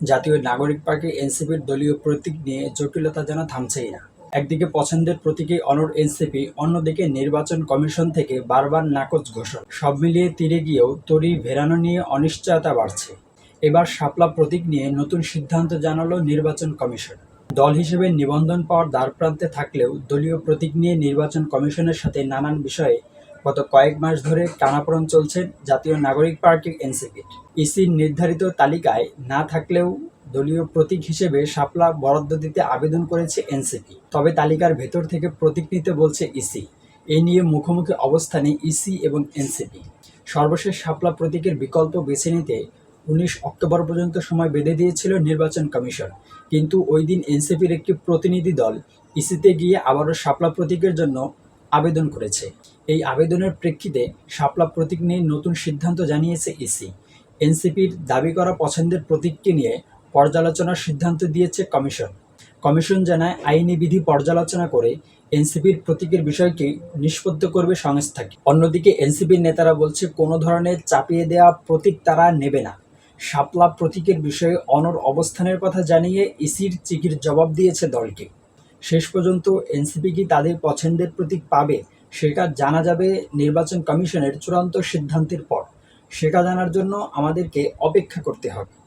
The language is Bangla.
জাতীয় নাগরিক পার্টি এনসিপির দলীয় প্রতীক নিয়ে জটিলতা যেন থামছেই না। একদিকে পছন্দের প্রতীকে অনর এনসিপি, অন্যদিকে নির্বাচন কমিশন থেকে বারবার নাকচ ঘোষণা। সব মিলিয়ে তীরে গিয়েও তরি ভেরানো নিয়ে অনিশ্চয়তা বাড়ছে। এবার শাপলা প্রতীক নিয়ে নতুন সিদ্ধান্ত জানালো নির্বাচন কমিশন। দল হিসেবে নিবন্ধন পাওয়ার দ্বারপ্রান্তে থাকলেও দলীয় প্রতীক নিয়ে নির্বাচন কমিশনের সাথে নানান বিষয়ে গত কয়েক মাস ধরে টানাপোড়ন চলছে জাতীয় নাগরিক পার্টির এনসিপির। ইসির নির্ধারিত তালিকায় না থাকলেও দলীয় প্রতীক হিসেবে শাপলা বরাদ্দ দিতে আবেদন করেছে এনসিপি। তবে তালিকার ভেতর থেকে প্রতীক নিতে বলছে ইসি। এই নিয়ে মুখোমুখি অবস্থানে ইসি এবং এনসিপি। সর্বশেষ শাপলা প্রতীকের বিকল্প বেছে নিতে উনিশ অক্টোবর পর্যন্ত সময় বেঁধে দিয়েছিল নির্বাচন কমিশন। কিন্তু ওই দিন এনসিপির একটি প্রতিনিধি দল ইসিতে গিয়ে আবারও শাপলা প্রতীকের জন্য আবেদন করেছে। এই আবেদনের প্রেক্ষিতে শাপলা প্রতীক নিয়ে নতুন সিদ্ধান্ত জানিয়েছে ইসি। এনসিপির দাবি করা পছন্দের প্রতীককে নিয়ে পর্যালোচনার সিদ্ধান্ত দিয়েছে কমিশন। কমিশন জানায়, আইনি বিধি পর্যালোচনা করে এনসিপির প্রতীকের বিষয়টি নিষ্পত্তি করবে সংস্থাটি অন্যদিকে এনসিপির নেতারা বলছে, কোনো ধরনের চাপিয়ে দেওয়া প্রতীক তারা নেবে না। শাপলা প্রতীকের বিষয়ে অনর অবস্থানের কথা জানিয়ে ইসির চিকির জবাব দিয়েছে দলটি শেষ পর্যন্ত এনসিপি কি তাদের পছন্দের প্রতীক পাবে, সেটা জানা যাবে নির্বাচন কমিশনের চূড়ান্ত সিদ্ধান্তের পর। সেটা জানার জন্য আমাদেরকে অপেক্ষা করতে হবে।